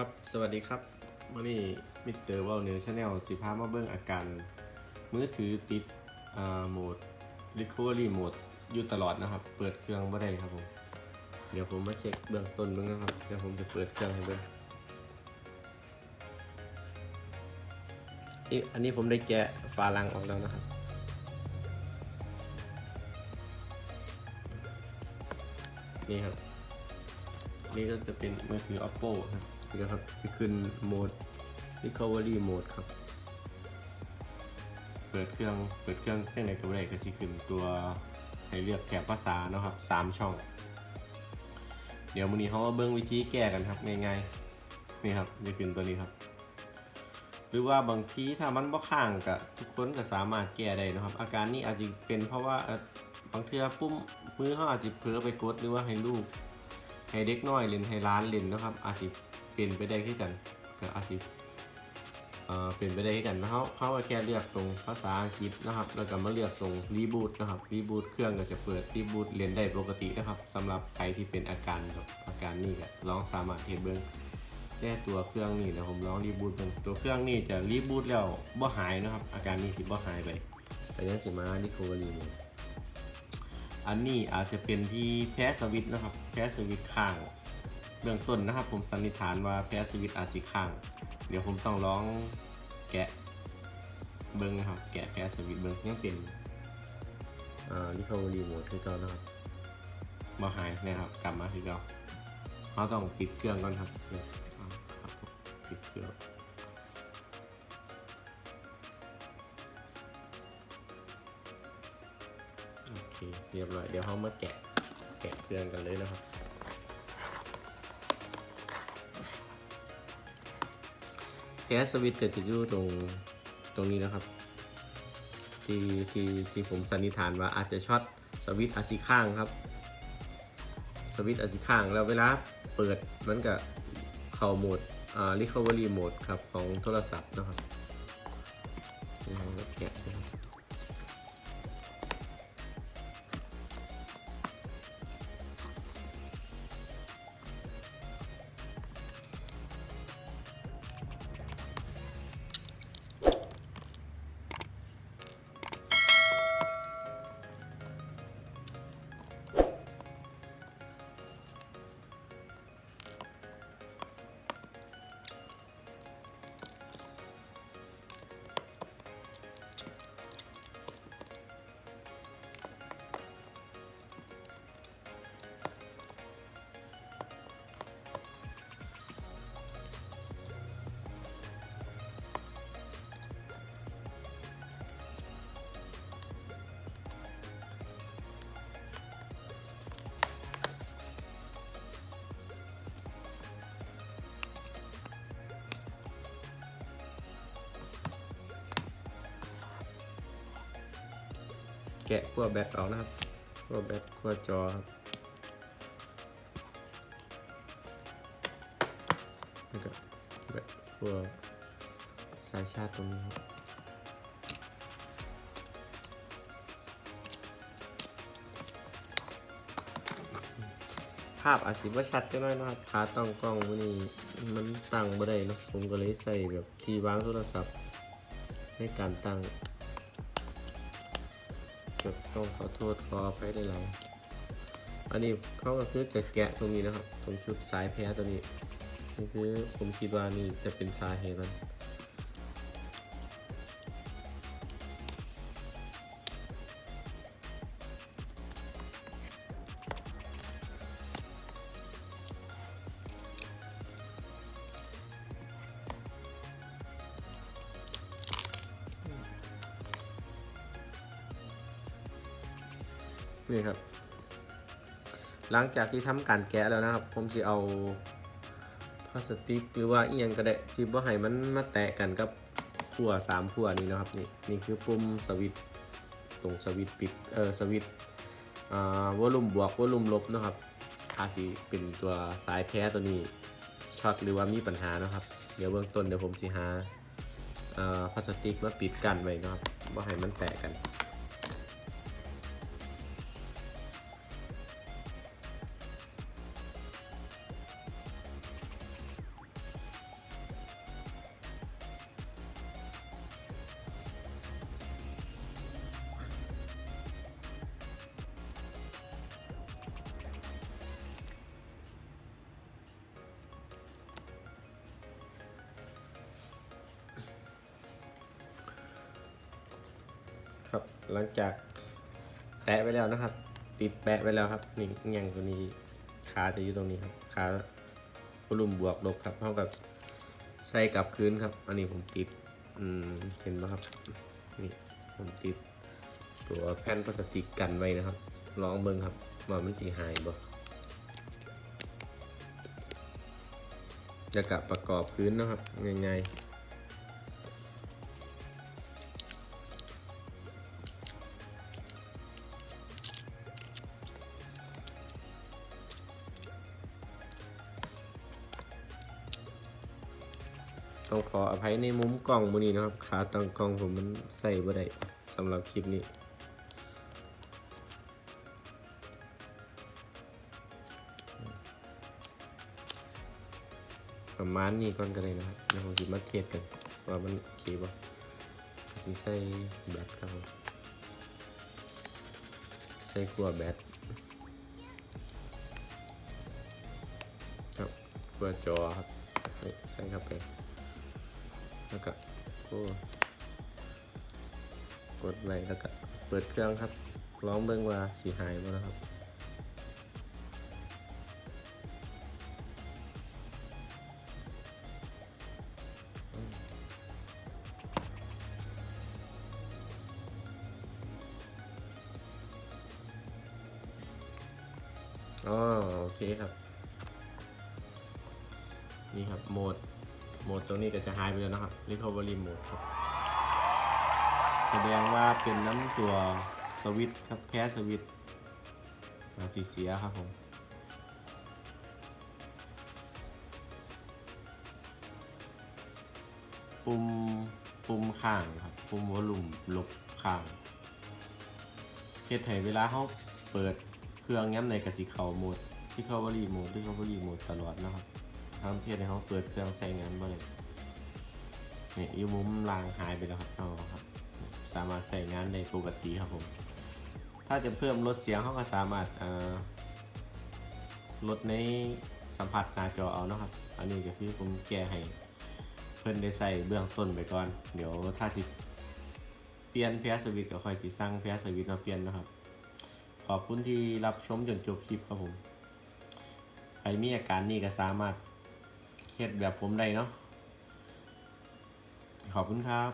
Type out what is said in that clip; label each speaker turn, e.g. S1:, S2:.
S1: ครับ สวัสดีครับวันนี้มิสเตอร์วอลเนอร์ชาแนลสิพามาเบิ่งอาการมือถือติดอ่าโหมด Recovery Mode อยู่ตลอดนะครับ เปิดเครื่องไม่ได้ครับผม เดี๋ยวผมมาเช็คเบื้องต้นเบื้องนะครับ เดี๋ยวผมจะเปิดเครื่องให้เบิ่งนี่อันนี้ผมได้แกะฝาลังออกแล้วนะครับ นี่ครับ นี่ก็จะเป็นมือถือ oppo ครับ นี่นะครับจะขึ้นโหมด recovery mode ครับ เปิดเครื่องเปิดเครื่องแค่ไหนก็ได้ก็สิขึ้นตัวให้เลือกแกะภาษานะครับสามช่อง เดี๋ยววันนี้เขามาเบิ้งวิธีแก้กันครับง่ายๆนี่ครับจะขึ้นตัวนี้ครับ หรือว่าบางทีถ้ามันบ่ข้างกับทุกคนก็สามารถแก้ได้นะครับ อาการนี้อาจจะเป็นเพราะว่าบางเทื่อปุ่มมือเขาอาจจะเผลอไปกดหรือว่าให้ลูกให้เด็กน้อยเล่นให้ร้านเล่นนะครับอาจสิ เป็นไปได้ขึ้กันก็อาจสิเอ่อเป็นไปได้กันนะเขาเขาแค่เลือกตรงภาษาอังกฤษนะครับ แล้วก็มาเลือกตรงรีบูตนะครับรีบูตเครื่องก็จะเปิดรีบูตเล่นได้ปกตินะครับสำหรับใครที่เป็นอาการแบบอาการนี้ก็ลองสามารถเทเบิ้งแก้ตัวเครื่องนี่นะผมลองรีบูตเบิ่งตัวเครื่องนี่จะรีบูตแล้วบ่หายนะครับ อาการนี้สิบ่หายไปแต่ยังสิมานิโคลีนี่อันนี้อาจจะเป็นที่แพ้สวิตนะครับ แพ้สวิตข้าง เบื้องต้นนะครับผมสันนิษฐานว่าแพ้สวิตอาจสิข้าง เดี๋ยวผมต้องลองแกะเบิ้งนะครับ แกะแพ้สวิตเบิ้งยังเป็นอ่า recovery mode คือเก่านะครับมาหายนะครับ กลับมาคือเก่าเราต้องปิดเครื่องก่อนครับเนี่ยเอรับผมปิดเครื่องโอเคเรียบร้อยเดี๋ยวเขามาแกะแกะเครื่องกันเลยนะครับ แก๊สสวิตเกิดจะอยู่ตรงตรงนี้นะครับ ที่ที่ที่ผมสันนิษฐานว่าอาจจะช็อตสวิตอาจสิข้างครับ สวิตอาจสิข้าง แล้วเวลาเปิดมันก็เข้าโหมดอ่า recovery mode ครับ ของโทรศัพท์นะครับนี่เราแกะนะครับ แกะขั้วแบตออกนะครับขั้วแบตขั้วจอครับแล้วก็แบตขั้วสายชาร์จตรงนี้ครับภาพอาจสิบ่ชัดจังน้อยนะครับขาตั้งกล้องมื้อนี้มันตั้งบ่ได้เนาะผมก็เลยใส่แบบที่วางโทรศัพท์ในการตั้ง ต้องขอโทษขออภัยได้หลาอันนี้เขาก็คือจะแกะตรงนี้นะครับ ตรงชุดสายแพ้ตัวนี้นี่คือผมคิดว่านี่จะเป็นสาเหตุมัน นี่ครับ หลังจากที่ทำการแกะแล้วนะครับ ผมจะเอาพลาสติกหรือว่าอียงก็ได้ที่บ่ให้มันมาแตะกันกับขั้วสามขั้วนี้นะครับนี่นี่คือปุ่มสวิตตรงสวิตปิดเออสวิตอ่าวอลลุ่มบวกวอลลุ่มลบนะครับอาสีเป็นตัวสายแพ้ตัวนี้ช็อตหรือว่ามีปัญหานะครับ เดี๋ยวเบื้องต้นเดี๋ยวผมจะหาอ่าพลาสติกมาปิดกันไว้นะครับว่าให้มันแตะกัน ครับ หลังจากแตะไปแล้วนะครับ ติดแปะไปแล้วครับนี่อยังตัวนี้ขาจะอยู่ตรงนี้ครับขากลุ่มบวกลบครับเท่ากับใส่กลับคืนครับ อันนี้ผมติดอืมเห็นไหมครับนี่ผมติดตัวแผ่นพลาสติกกันไว้นะครับลองเบิ่งครับว่ามันสีหายบ่จะกลับประกอบพื้นนะครับง่ายๆ ต้องขออภัยในมุมกล้องมือนี้นะครับ ขาตั้งกล้องผมมันใส่บ่ได้สำหรับคลิปนี้ประมาณนี้ก่อนก็ได้นะครับเดี๋ยวผมจะมาเทียบกันว่ามันโอเคบ่สิใส่แบตครับผมใส่ขั้วแบตครับขั้วจอครับใส่เข้าไป แล้วก็โอ้กดไว้แล้วก็เปิดเครื่องครับลองเบิ่งว่าสีหายบ่นะครับอ๋อโอเคครับ นี่ครับโหมด โหมดตรงนี้ก็จะหายไปแล้วนะครับ recovery mode ครับ แสดงว่าเป็นน้ำตัวสวิตครับแพ้สวิตมาสีเสียครับผมปุ่มปุ่มข้างครับปุ่มวอลลุ่มลบข้างเฮ็ดให้เวลาเขาเปิดเครื่องย้ำในกระสิเขาโหมดที่เขาวอรี่โหมดที่เขาวอรี่โหมดตลอดนะครับ ทำเฮ็ดให้เขาเปิดเครื่องใช้งานบ่ได้นี่ยู่มุมล่างหายไปแล้วครับเอาครับ สามารถใช้งานได้ปกติครับผม ถ้าจะเพิ่มลดเสียงเขาก็สามารถลดในสัมผัสหน้าจอเอานะครับ อันนี้ก็คือผมแก้ให้เพิ่นได้ใส่เบื้องต้นไปก่อน เดี๋ยวถ้าสิเปลี่ยนเพสวิตก็ค่อยสิสร้างเพสวิตมาเปลี่ยนนะครับ ขอบคุณที่รับชมจนจบคลิปครับผม ใครมีอาการนี้ก็สามารถ เฮ็ดแบบผมได้เนาะขอบคุณครับ